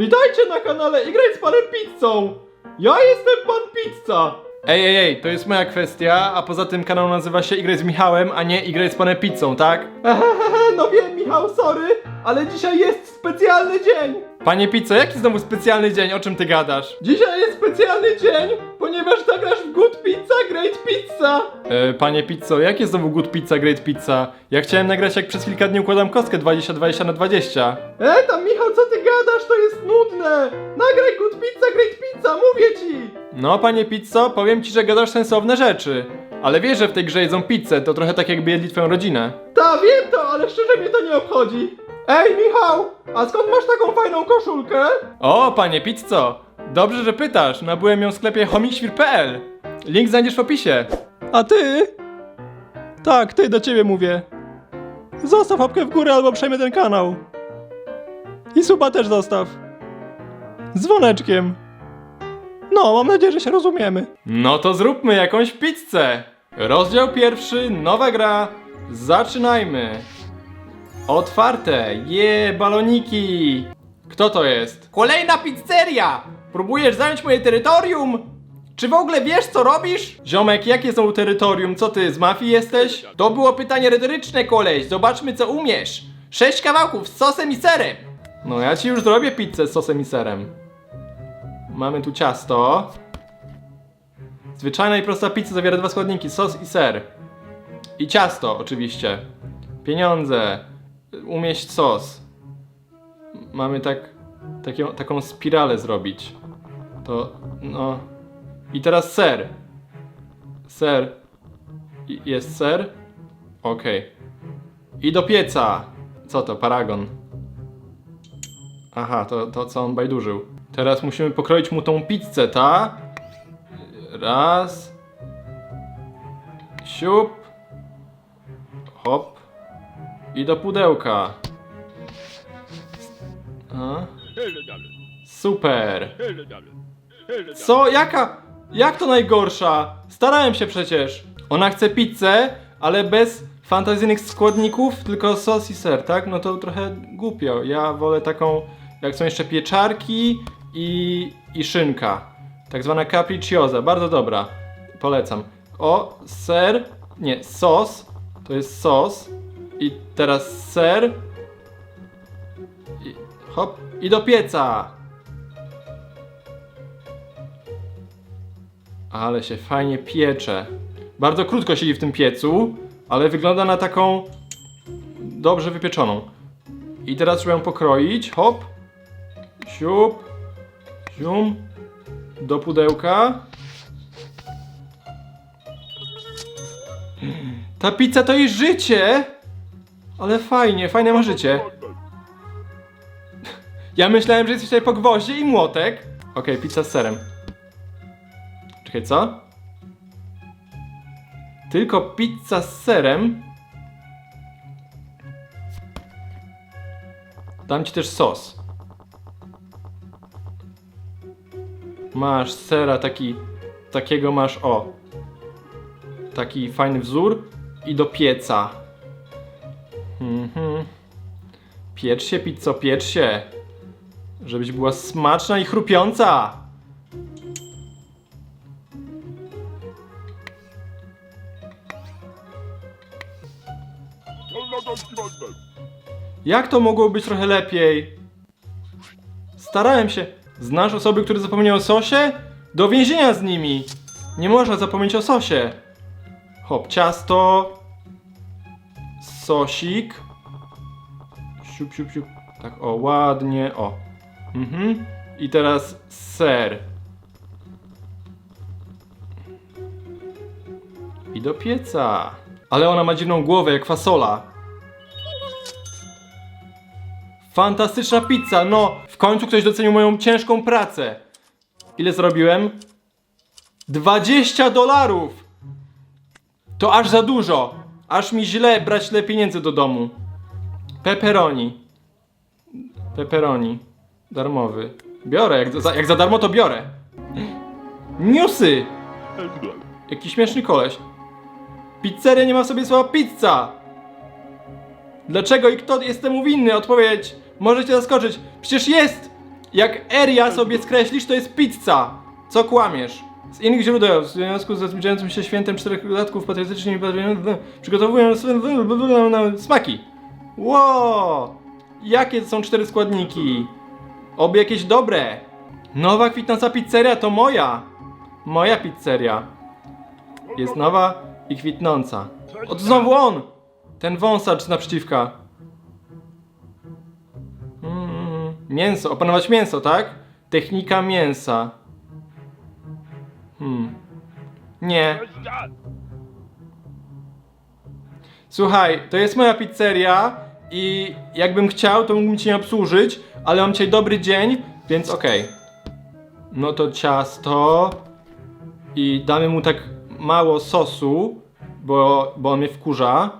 Witajcie na kanale Y z panem pizzą! Ja jestem pan pizza! Ej, ej, ej, to jest moja kwestia, a poza tym kanał nazywa się Y z Michałem, a nie Y z panem pizzą, tak? no wiem Michał, sorry, ale dzisiaj jest specjalny dzień! Panie pizzo, jaki znowu specjalny dzień, o czym ty gadasz? Dzisiaj jest specjalny dzień, ponieważ zagrasz w Good Pizza, Great Pizza! E, panie pizzo, jakie znowu Good Pizza, Great Pizza? Ja chciałem nagrać jak przez kilka dni układam kostkę 20-20 na 20. E, tam Michał, co ty gadasz? To jest nudne! Nagraj Good Pizza, Great Pizza, mówię ci! No, panie pizzo, powiem ci, że gadasz sensowne rzeczy. Ale wiesz, że w tej grze jedzą pizzę, to trochę tak jakby jedli twoją rodzinę. Ta, wiem to, ale szczerze mnie to nie obchodzi. Ej, Michał, a skąd masz taką fajną koszulkę? O, panie pizzo, dobrze, że pytasz. Nabyłem ją w sklepie homiświr.pl. Link znajdziesz w opisie. A ty? Tak, ty do ciebie mówię. Zostaw łapkę w górę albo przejmę ten kanał. I suba też zostaw. Z dzwoneczkiem. No, mam nadzieję, że się rozumiemy. No to zróbmy jakąś pizzę. Rozdział pierwszy, nowa gra. Zaczynajmy. Otwarte, je, baloniki. Kto to jest? Kolejna pizzeria! Próbujesz zająć moje terytorium? Czy w ogóle wiesz, co robisz? Ziomek, jakie są terytorium? Co ty, z mafii jesteś? To było pytanie retoryczne, koleś. Zobaczmy, co umiesz. Sześć kawałków z sosem i serem. No, ja ci już zrobię pizzę z sosem i serem. Mamy tu ciasto. Zwyczajna i prosta pizza zawiera dwa składniki, sos i ser. I ciasto, oczywiście. Pieniądze. Umieść sos. Mamy tak, taką, taką spiralę zrobić. To, no... I teraz ser. Ser. I- Jest ser? Okej. I do pieca. Co to? Paragon. Aha, to, to co on bajdurzył. Teraz musimy pokroić mu tą pizzę, ta? Raz. Siup. Hop. I do pudełka. A? Super. Co? Jaka? Jak to najgorsza? Starałem się przecież. Ona chce pizzę, ale bez fantazyjnych składników, tylko sos i ser, tak? No to trochę głupio. Ja wolę taką, jak są jeszcze pieczarki i, i szynka. Tak zwana capricciosa, bardzo dobra. Polecam. O, ser, nie, sos. To jest sos. I teraz ser. I, hop, i do pieca. Ale się fajnie piecze. Bardzo krótko siedzi w tym piecu, ale wygląda na taką dobrze wypieczoną. I teraz trzeba ją pokroić. Hop. Siup. Sium. Do pudełka. Ta pizza to jej życie! Ale fajnie, fajne ma życie. Ja myślałem, że jesteś tutaj po gwoździe i młotek. Okej, pizza z serem. Czekaj, co? Tylko pizza z serem. Dam ci też sos. Masz sera taki, takiego masz, o. Taki fajny wzór i do pieca. Piecz się, pizzo, piecz się. Żebyś była smaczna i chrupiąca. Jak to mogło być trochę lepiej? Starałem się. Znasz osoby, które zapomniały o sosie? Do więzienia z nimi. Nie można zapomnieć o sosie. Hop, ciasto. Sosik. Tak, o, ładnie, o. Mhm. I teraz ser. I do pieca. Ale ona ma dziwną głowę, jak fasola. Fantastyczna pizza, no! W końcu ktoś docenił moją ciężką pracę. Ile zrobiłem? 20 dolarów! To aż za dużo. Aż mi źle brać tyle pieniędzy do domu. Pepperoni. Pepperoni. Darmowy. Biorę, jak za, jak za darmo to biorę. Newsy! Jaki śmieszny koleś. Pizzeria nie ma w sobie słowa pizza! Dlaczego i kto jest temu winny? Odpowiedź! Możecie zaskoczyć. Przecież jest! Jak Eria sobie skreślisz, to jest pizza. Co kłamiesz? Z innych źródeł, w związku ze zbliżającym się świętem czterech dodatków patriotycznymi przygotowują smaki. Ło! Jakie są cztery składniki? Obie jakieś dobre. Nowa kwitnąca pizzeria to moja. Moja pizzeria. Jest nowa i kwitnąca. O, to znowu on! Ten wąsacz z naprzeciwka. Mm, mięso, opanować mięso, tak? Technika mięsa. Hmm. Nie. Słuchaj, to jest moja pizzeria i jakbym chciał, to mógłbym cię obsłużyć, ale mam dzisiaj dobry dzień, więc okej. No to ciasto i damy mu tak mało sosu, bo, bo on mnie wkurza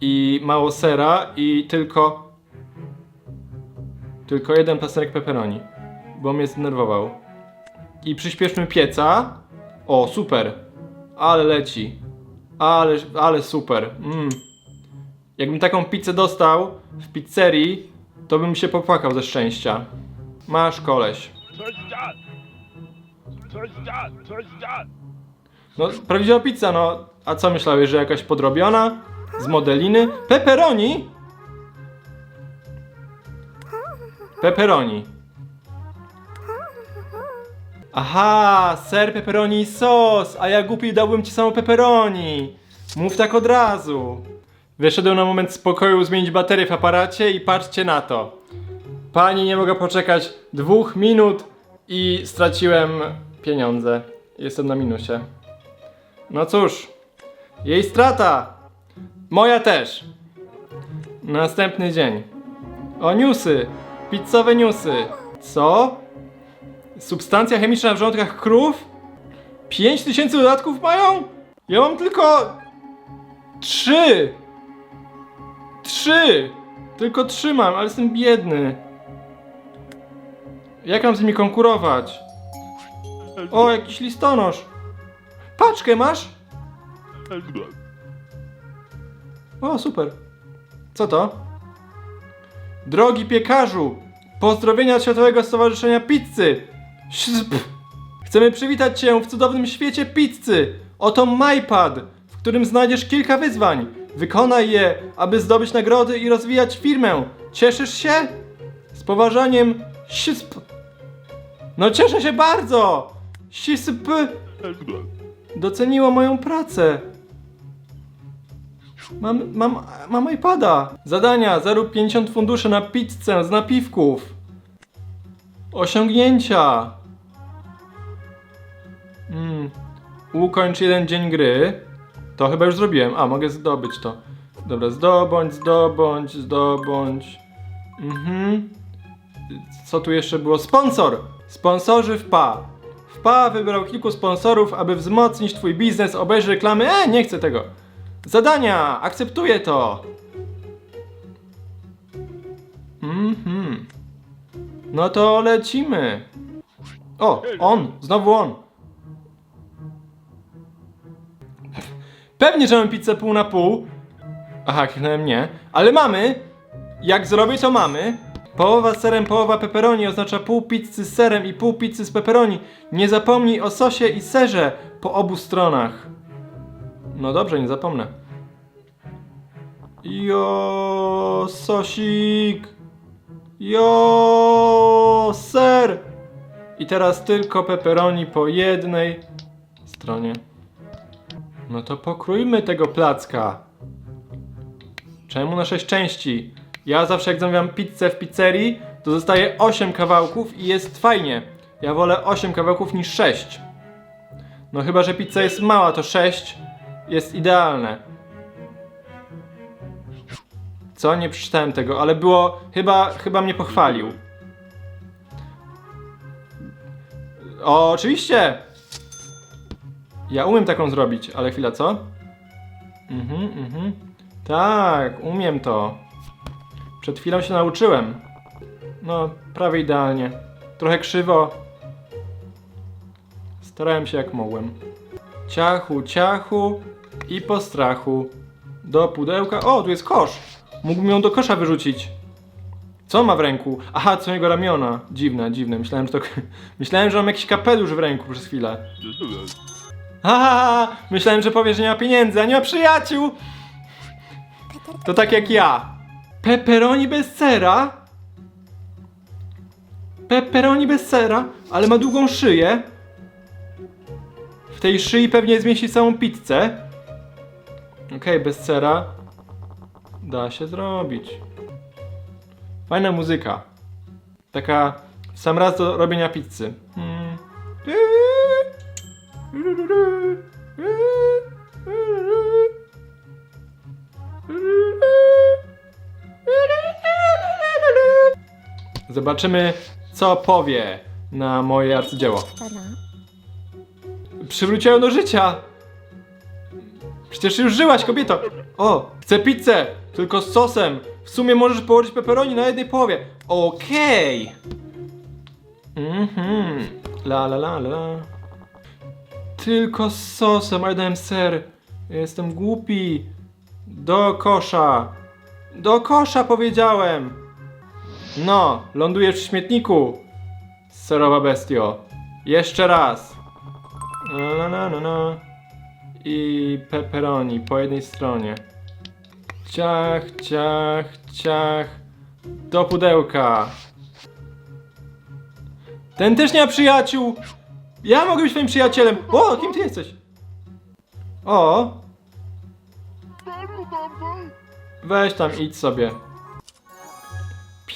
i mało sera i tylko tylko jeden plasterek pepperoni, bo mnie zdenerwował. I przyspieszmy pieca. O, super. Ale leci. Ale, ale super. Mm. Jakbym taką pizzę dostał w pizzerii, to bym się popłakał ze szczęścia. Masz koleś. No, prawdziwa pizza, no. A co myślałeś, że jakaś podrobiona? Z modeliny? Pepperoni? Pepperoni. Aha, ser, pepperoni i sos, a ja głupi dałbym ci samo pepperoni. Mów tak od razu. Wyszedłem na moment spokoju zmienić baterię w aparacie i patrzcie na to. Pani nie mogła poczekać dwóch minut i straciłem pieniądze. Jestem na minusie. No cóż, jej strata. Moja też. Następny dzień. O newsy. Pizzowe newsy. Co? Substancja chemiczna w żołądkach krów? 5000 dodatków mają? Ja mam tylko... Trzy! Trzy! Tylko trzy mam, ale jestem biedny. Jak mam z nimi konkurować? O, jakiś listonosz. Paczkę masz? O, super. Co to? Drogi piekarzu, pozdrowienia od Światowego Stowarzyszenia Pizzy. Chcemy przywitać Cię w cudownym świecie pizzy. Oto MyPad, w którym znajdziesz kilka wyzwań. Wykonaj je, aby zdobyć nagrody i rozwijać firmę. Cieszysz się? Z poważaniem, śsp. No cieszę się bardzo! Śsp. Doceniło moją pracę. Mam, mam, mam iPada. Zadania, zarób 50 funduszy na pizzę z napiwków. Osiągnięcia. Mm. Ukończ jeden dzień gry. To chyba już zrobiłem. A, mogę zdobyć to. Dobra, zdobądź, zdobądź, zdobądź. Mhm. Co tu jeszcze było? Sponsor! Sponsorzy w PA. W PA wybrał kilku sponsorów, aby wzmocnić twój biznes. Obejrzyj reklamy. E, nie chcę tego. Zadania! Akceptuję to! Mhm. No to lecimy. O, on! Znowu on! Pewnie, że mamy pizzę pół na pół. Aha, kliknąłem nie. Ale mamy! Jak zrobię, to mamy. Połowa serem, połowa pepperoni oznacza pół pizzy z serem i pół pizzy z pepperoni. Nie zapomnij o sosie i serze po obu stronach. No dobrze, nie zapomnę. Jo, sosik. Jo, ser. I teraz tylko pepperoni po jednej stronie. No to pokrójmy tego placka. Czemu na sześć części? Ja zawsze jak zamawiam pizzę w pizzerii, to zostaje 8 kawałków i jest fajnie. Ja wolę 8 kawałków niż 6. No chyba, że pizza jest mała, to 6 jest idealne. Co? Nie przeczytałem tego, ale było... Chyba, chyba mnie pochwalił. O, oczywiście! Ja umiem taką zrobić, ale chwila, co? Mhm, mhm. Tak, umiem to. Przed chwilą się nauczyłem. No, prawie idealnie. Trochę krzywo. Starałem się jak mogłem. Ciachu, ciachu i po strachu. Do pudełka. O, tu jest kosz. Mógłbym ją do kosza wyrzucić. Co ma w ręku? Aha, są jego ramiona. Dziwne, dziwne. Myślałem, że to... Myślałem, że mam jakiś kapelusz w ręku przez chwilę. Haha, myślałem, że powie, że nie ma pieniędzy, a nie ma przyjaciół. To tak jak ja. Pepperoni bez sera? Pepperoni bez sera, ale ma długą szyję. W tej szyi pewnie zmieści całą pizzę. Okej, bez sera. Da się zrobić. Fajna muzyka. Taka sam raz do robienia pizzy. Hmm. Zobaczymy, co powie na moje arcydzieło. Przywróciłem do życia! Przecież już żyłaś, kobieto! O, chcę pizzę! Tylko z sosem! W sumie możesz położyć pepperoni na jednej połowie. Okej! Mhm. La la la la la. Tylko z sosem, a ja dałem ser. Jestem głupi. Do kosza. Do kosza powiedziałem. No, lądujesz w śmietniku. Serowa bestio. Jeszcze raz. Na, na, na, na. I pepperoni po jednej stronie. Ciach, ciach, ciach. Do pudełka. Ten też nie ma przyjaciół. Ja mogę być twoim przyjacielem. O, kim ty jesteś? O, weź tam idź sobie.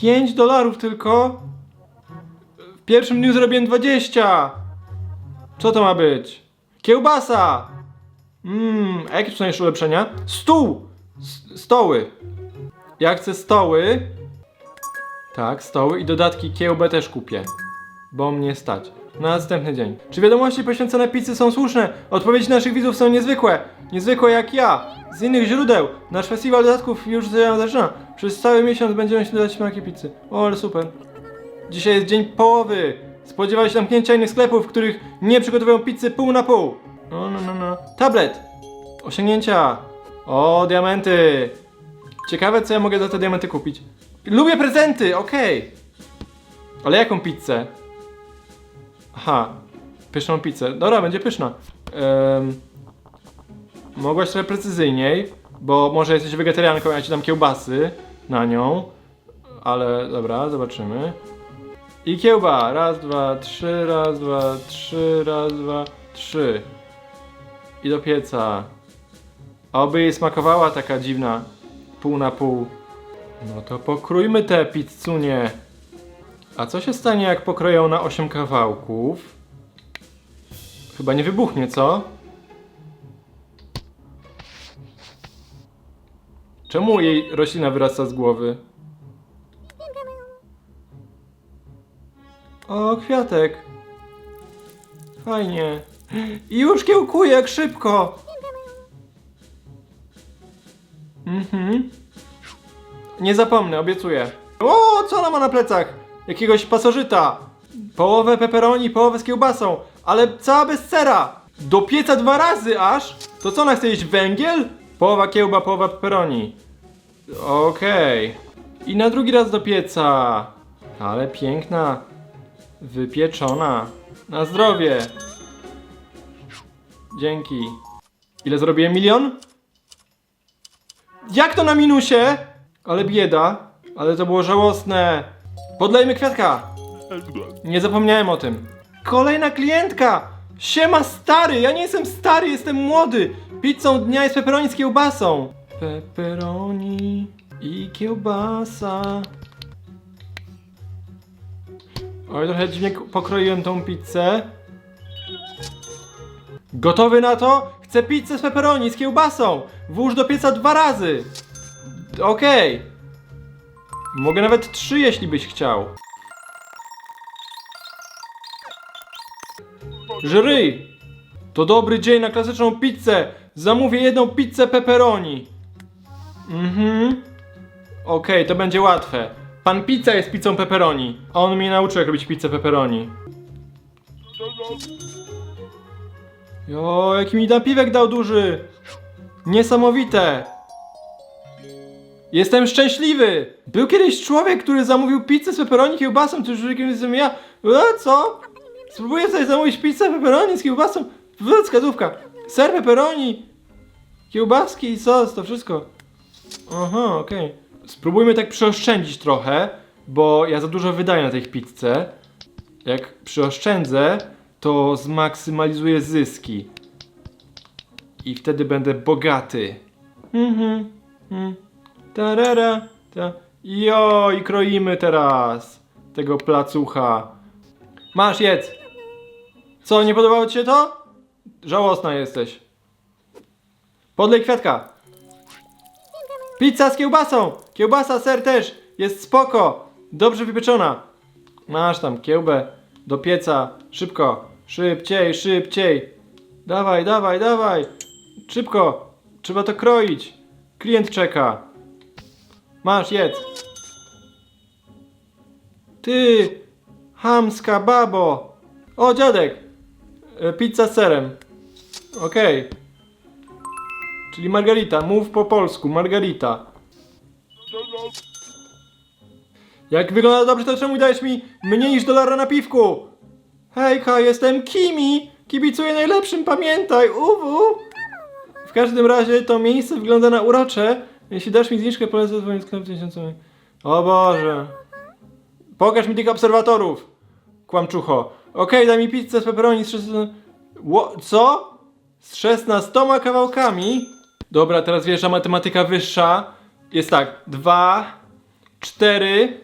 5 dolarów tylko? W pierwszym dniu zrobiłem 20. Co to ma być? Kiełbasa! Mmm, a jakie przynajmniej ulepszenia? Stół! S stoły. Ja chcę stoły. Tak, stoły i dodatki kiełbę też kupię. Bo mnie stać. Na następny dzień. Czy wiadomości poświęcone pizzy są słuszne? Odpowiedzi naszych widzów są niezwykłe. Niezwykłe jak ja. Z innych źródeł. Nasz festiwal dodatków już zaczyna. Przez cały miesiąc będziemy śledzić smaki pizzy. O, ale super. Dzisiaj jest dzień połowy. Spodziewaj się zamknięcia innych sklepów, w których nie przygotowują pizzy pół na pół. No, no, no, no. Tablet. Osiągnięcia. O, diamenty. Ciekawe, co ja mogę za te diamenty kupić. Lubię prezenty, okej. Ale jaką pizzę? Aha, pyszną pizzę. Dobra, będzie pyszna. Mogłaś trochę precyzyjniej, bo może jesteś wegetarianką, ja ci dam kiełbasy na nią. Ale dobra, zobaczymy. I kiełba. Raz, dwa, trzy, raz, dwa, trzy, raz, dwa, trzy. I do pieca. Oby jej smakowała taka dziwna pół na pół. No to pokrójmy tę pizzunie. A co się stanie, jak pokroję ją na 8 kawałków? Chyba nie wybuchnie, co? Czemu jej roślina wyrasta z głowy? O, kwiatek. Fajnie. I już kiełkuje, jak szybko. Mhm. Nie zapomnę, obiecuję. O, co ona ma na plecach? Jakiegoś pasożyta. Połowę peperoni, połowę z kiełbasą. Ale cała bez sera. Do pieca dwa razy aż? To co ona chce jeść? Węgiel? Połowa kiełba, połowa peperoni. Okej. I na drugi raz do pieca. Ale piękna. Wypieczona. Na zdrowie. Dzięki. Ile zrobiłem? Milion? Jak to na minusie? Ale bieda. Ale to było żałosne. Podlejmy kwiatka. Nie zapomniałem o tym. Kolejna klientka! Siema stary! Ja nie jestem stary, jestem młody! Pizzą dnia jest pepperoni z kiełbasą. Pepperoni i kiełbasa. Oj, trochę dziwnie pokroiłem tą pizzę. Gotowy na to? Chcę pizzę z pepperoni z kiełbasą! Włóż do pieca dwa razy! Okej. Mogę nawet trzy, jeśli byś chciał. Żryj! To dobry dzień na klasyczną pizzę! Zamówię jedną pizzę pepperoni. Mhm. Okej, to będzie łatwe. Pan pizza jest pizzą pepperoni. A on mnie nauczył jak robić pizzę pepperoni. Jo, jaki mi napiwek dał duży! Niesamowite! Jestem szczęśliwy! Był kiedyś człowiek, który zamówił pizzę z pepperoni kiełbasą, to już kiedyś jestem ja. E, co? Spróbuję sobie zamówić pizzę pepperoni z kiełbasą. W, wskazówka. Ser pepperoni, kiełbaski i sos, to wszystko. Aha, okej. Spróbujmy tak przyoszczędzić trochę, bo ja za dużo wydaję na tej pizzę. Jak przyoszczędzę, to zmaksymalizuję zyski. I wtedy będę bogaty. Mhm. mhm. Tarara. Ta. Jo, i kroimy teraz tego placucha. Masz, jedz. Co, nie podobało ci się to? Żałosna jesteś. Podlej kwiatka. Pizza z kiełbasą! Kiełbasa, ser też! Jest spoko! Dobrze wypieczona! Masz tam kiełbę do pieca. Szybko! Szybciej, szybciej! Dawaj, dawaj, dawaj! Szybko! Trzeba to kroić! Klient czeka! Masz, jedz! Ty! Hamska babo! O, dziadek! E, Pizza z serem. Okej. Czyli Margarita, mów po polsku, Margarita. Jak wygląda dobrze, to czemu dajesz mi mniej niż dolara na piwku? Hejka, jestem Kimi! Kibicuję najlepszym, pamiętaj, uwu! W każdym razie to miejsce wygląda na urocze. Jeśli dasz mi zniżkę, polecę twoim sklepem tysiącowym. O Boże. Pokaż mi tych obserwatorów. Kłamczucho. Okej, daj mi pizzę z pepperoni z 16... Ło, co? Z 16 kawałkami? Dobra, teraz wjeżdża matematyka wyższa. Jest tak, 2, 4,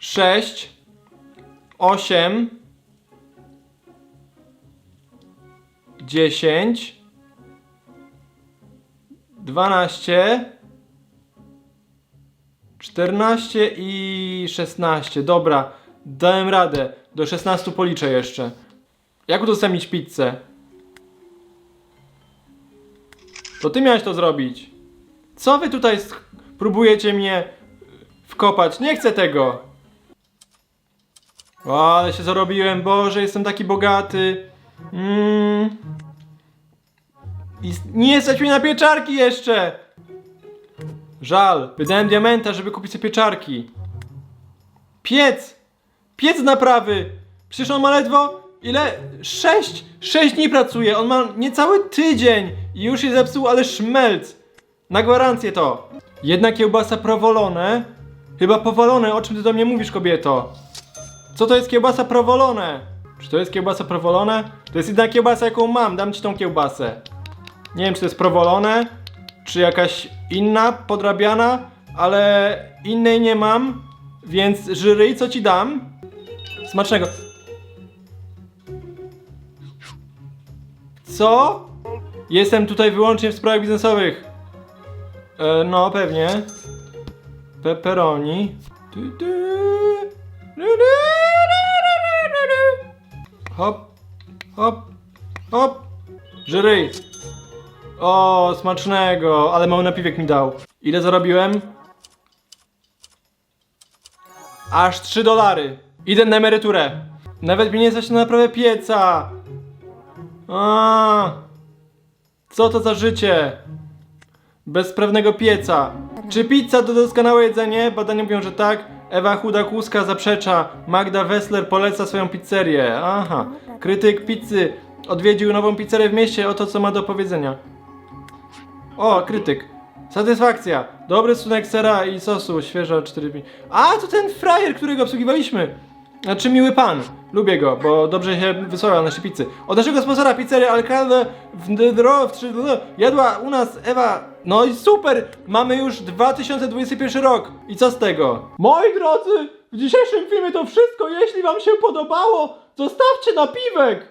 6, 8, 10, 12, 14 i 16. Dobra, dałem radę. Do 16 policzę jeszcze. Jak udostępnić pizzę? To ty miałeś to zrobić. Co wy tutaj próbujecie mnie wkopać? Nie chcę tego. O, ale się zarobiłem. Boże, jestem taki bogaty. Mm. I nie stać mi na pieczarki jeszcze. Żal. Wydałem diamenta, żeby kupić sobie pieczarki. Piec! Piec naprawy! Przecież on ma ledwo ile? Sześć! Sześć dni pracuje! On ma niecały tydzień! I już się zepsuł, ale szmelc! Na gwarancję to! Jedna kiełbasa prowolone? Chyba powolone, o czym ty do mnie mówisz, kobieto? Co to jest kiełbasa prowolone? Czy to jest kiełbasa prowolone? To jest jedna kiełbasa, jaką mam, dam ci tą kiełbasę. Nie wiem, czy to jest prowolone, czy jakaś inna, podrabiana, ale innej nie mam, więc żyry, co ci dam? Smacznego. Co? Jestem tutaj wyłącznie w sprawach biznesowych. E, no, pewnie. Pepperoni. Hop, hop, hop. Żyry. O, smacznego, ale mały napiwek mi dał. Ile zarobiłem? Aż 3 dolary. Idę na emeryturę. Nawet mi nie stać na naprawę pieca. A, co to za życie? Bez prawnego pieca. Czy pizza to doskonałe jedzenie? Badania mówią, że tak. Ewa Chuda-Kłuska zaprzecza. Magda Wessler poleca swoją pizzerię. Aha. Krytyk pizzy odwiedził nową pizzerię w mieście. Oto co ma do powiedzenia. O, krytyk. Satysfakcja. Dobry stosunek sera i sosu. Świeża 4 pi- A, to ten frajer, którego obsługiwaliśmy. Znaczy miły pan. Lubię go, bo dobrze się wysłała nasze pizzy. Od naszego sponsora pizzerii Alcalde w Ndro w 3 jadła u nas Ewa. No i super! Mamy już 2021 rok. I co z tego? Moi drodzy, w dzisiejszym filmie to wszystko. Jeśli wam się podobało, zostawcie napiwek.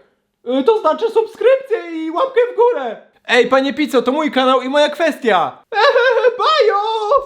Y, To znaczy subskrypcję i łapkę w górę. Ej, panie Pizzo, to mój kanał i moja kwestia. Bajo!